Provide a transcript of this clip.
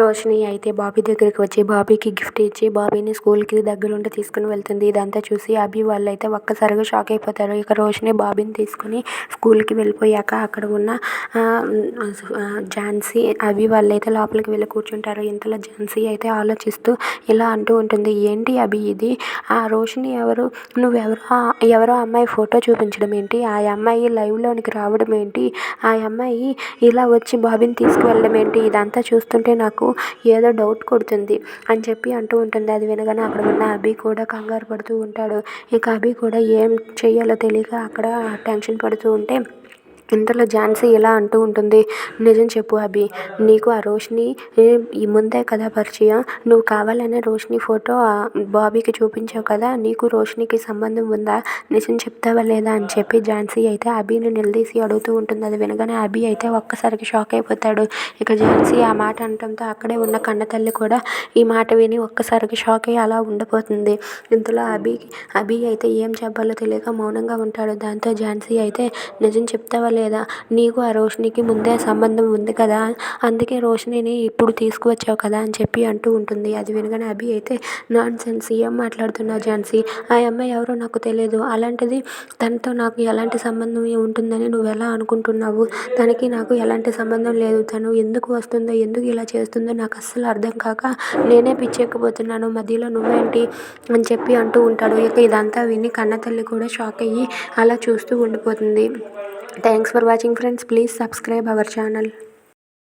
రోషిణి అయితే బాబీ దగ్గరికి వచ్చి బాబీకి గిఫ్ట్ ఇచ్చి బాబీని స్కూల్కి దగ్గరుండి తీసుకుని వెళ్తుంది ఇదంతా చూసి అభి వాళ్ళు అయితే ఒక్కసారిగా షాక్ అయిపోతారు ఇక రోషిణి బాబీని తీసుకుని స్కూల్కి వెళ్ళిపోయాక అక్కడ ఉన్న ఝాన్సీ అభి వాళ్ళు అయితే లోపలికి వెళ్ళి కూర్చుంటారు ఇంతలో ఝాన్సీ అయితే ఆలోచిస్తూ ఇలా అంటూ ఉంటుంది ఏంటి అభి ఇది ఆ రోషిణి ఎవరు నువ్వెవరో ఎవరో అమ్మాయి ఫోటో చూపించడం ఏంటి ఆ అమ్మాయి లైవ్లోనికి రావడం ఏంటి ఆ అమ్మాయి ఇలా వచ్చి బాబీని తీసుకువెళ్ళడం ఏంటి ఇదంతా చూస్తుంటే నాకు నాకు ఏదో డౌట్ కొడుతుంది అని చెప్పి అంటూ ఉంటుంది అది వినగానే అక్కడ ఉన్న అభి కూడా కంగారు పడుతూ ఉంటాడు ఇక అభి కూడా ఏం చేయాలో తెలియక అక్కడ టెన్షన్ పడుతూ ఉంటే ఇంతలో ఝాన్సీ ఇలా అంటూ ఉంటుంది నిజం చెప్పు అభి నీకు ఆ రోషిని ఈ ముందే కదా పరిచయం నువ్వు కావాలనే రోషిని ఫోటో బాబీకి చూపించావు కదా నీకు రోషినికి సంబంధం ఉందా నిజం చెప్తావా లేదా అని చెప్పి ఝాన్సీ అయితే అభిని నిలదీసి అడుగుతూ ఉంటుంది అది వినగానే అభి అయితే ఒక్కసారికి షాక్ అయిపోతాడు ఇక ఝాన్సీ ఆ మాట అనటంతో అక్కడే ఉన్న కన్నతల్లి కూడా ఈ మాట విని ఒక్కసారికి షాక్ అయ్యి అలా ఉండిపోతుంది ఇంతలో అభి అభి అయితే ఏం చెప్పాలో తెలియక మౌనంగా ఉంటాడు దాంతో ఝాన్సీ అయితే నిజం చెప్తావా లేదా నీకు ఆ రోషినికి ముందే సంబంధం ఉంది కదా అందుకే రోషిణిని ఇప్పుడు తీసుకువచ్చావు కదా అని చెప్పి అంటూ ఉంటుంది అది వినగానే అభి అయితే నాన్ సెన్స్ ఏం మాట్లాడుతున్నా ఝాన్సీ ఆ అమ్మాయి ఎవరో నాకు తెలియదు అలాంటిది తనతో నాకు ఎలాంటి సంబంధం ఉంటుందని నువ్వు ఎలా అనుకుంటున్నావు తనకి నాకు ఎలాంటి సంబంధం లేదు తను ఎందుకు వస్తుందో ఎందుకు ఇలా చేస్తుందో నాకు అస్సలు అర్థం కాక నేనే పిచ్చెక్కిపోతున్నాను మధ్యలో నువ్వేంటి అని చెప్పి అంటూ ఉంటాడు ఇక ఇదంతా విని కన్న తల్లి కూడా షాక్ అయ్యి అలా చూస్తూ ఉండిపోతుంది Thanks for watching, friends. Please subscribe our channel.